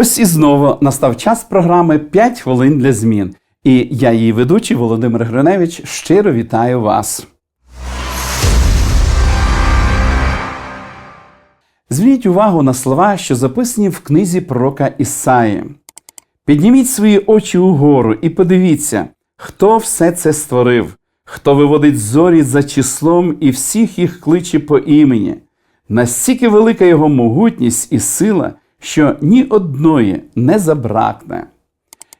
Ось і знову настав час програми «5 хвилин для змін. І я, її ведучий Володимир Гриневич, щиро вітаю вас. Зверніть увагу на слова, що записані в книзі пророка Ісаї. Підніміть свої очі угору і подивіться, хто все це створив, хто виводить зорі за числом і всіх їх кличе по імені. Настільки велика його могутність і сила, що ні одної не забракне.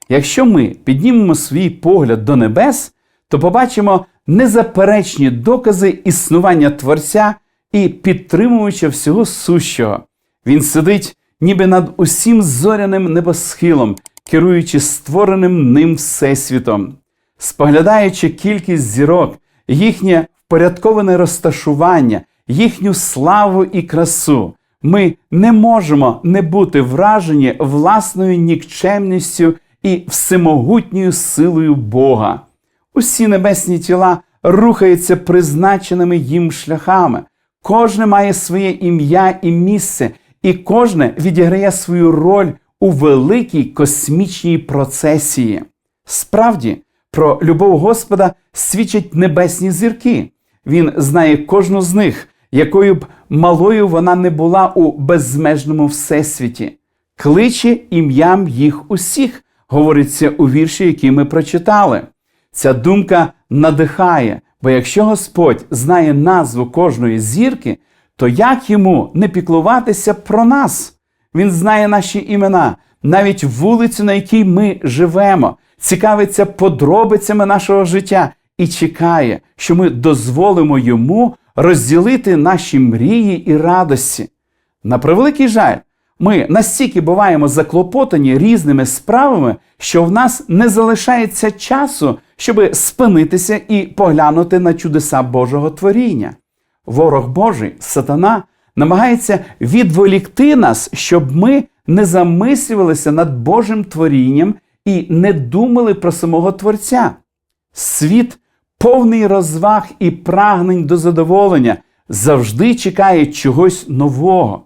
Якщо ми піднімемо свій погляд до небес, то побачимо незаперечні докази існування Творця і підтримувача всього сущого. Він сидить ніби над усім зоряним небосхилом, керуючи створеним ним всесвітом. Споглядаючи кількість зірок, їхнє впорядковане розташування, їхню славу і красу, ми не можемо не бути вражені власною нікчемністю і всемогутньою силою Бога. Усі небесні тіла рухаються призначеними їм шляхами. Кожне має своє ім'я і місце, і кожне відіграє свою роль у великій космічній процесії. Справді, про любов Господа свідчать небесні зірки. Він знає кожну з них, якою б малою вона не була у безмежному всесвіті. Кличе ім'ям їх усіх, говориться у вірші, який ми прочитали. Ця думка надихає, бо якщо Господь знає назву кожної зірки, то як йому не піклуватися про нас? Він знає наші імена, навіть вулицю, на якій ми живемо, цікавиться подробицями нашого життя і чекає, що ми дозволимо йому розділити наші мрії і радості. На превеликий жаль, ми настільки буваємо заклопотані різними справами, що в нас не залишається часу, щоб спинитися і поглянути на чудеса Божого творіння. Ворог Божий, сатана, намагається відволікти нас, щоб ми не замислювалися над Божим творінням і не думали про самого Творця. Світ, повний розваг і прагнень до задоволення, завжди чекає чогось нового.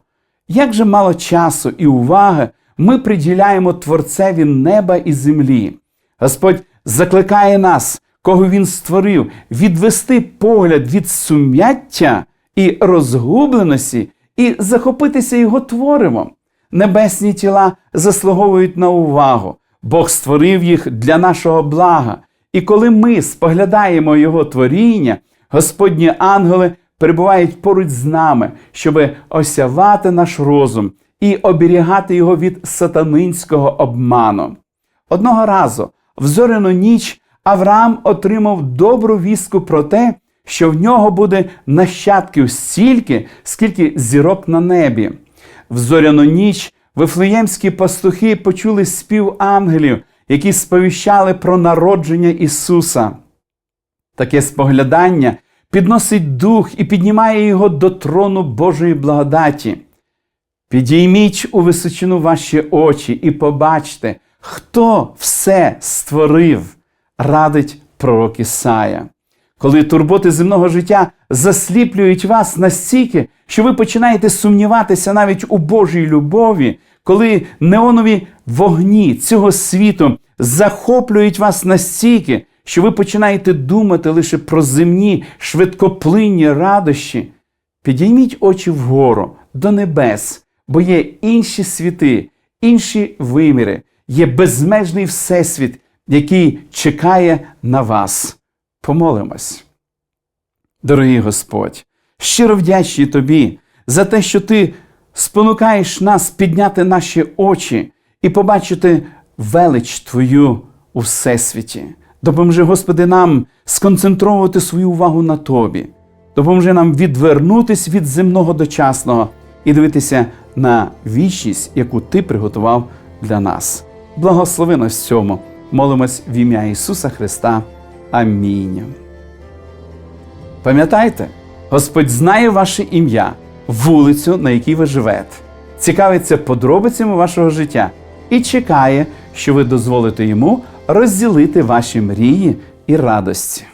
Як же мало часу і уваги ми приділяємо Творцеві неба і землі. Господь закликає нас, кого Він створив, відвести погляд від сум'яття і розгубленості і захопитися його творивом. Небесні тіла заслуговують на увагу. Бог створив їх для нашого блага. І коли ми споглядаємо Його творіння, Господні ангели перебувають поруч з нами, щоб осявати наш розум і оберігати його від сатанинського обману. Одного разу, в зоряну ніч, Авраам отримав добру вістку про те, що в нього буде нащадків стільки, скільки зірок на небі. В зоряну ніч вифлеємські пастухи почули спів ангелів, які сповіщали про народження Ісуса. Таке споглядання підносить дух і піднімає його до трону Божої благодаті. Підійміть у височину ваші очі і побачте, хто все створив, радить пророк Ісая. Коли турботи земного життя засліплюють вас настільки, що ви починаєте сумніватися навіть у Божій любові, коли неонові вогні цього світу захоплюють вас настільки, що ви починаєте думати лише про земні швидкоплинні радощі, підійміть очі вгору до небес, бо є інші світи, інші виміри, є безмежний всесвіт, який чекає на вас. Помолимось. Дорогий Господь, щиро вдячні Тобі за те, що Ти спонукаєш нас підняти наші очі і побачити велич Твою у Всесвіті. Допоможи, Господи, нам сконцентровувати свою увагу на Тобі. Допоможи нам відвернутись від земного дочасного і дивитися на вічність, яку Ти приготував для нас. Благослови нас в цьому. Молимось в ім'я Ісуса Христа. Амінь. Пам'ятайте, Господь знає ваше ім'я, вулицю, на якій ви живете, цікавиться подробицями вашого життя і чекає, що ви дозволите йому розділити ваші мрії і радості.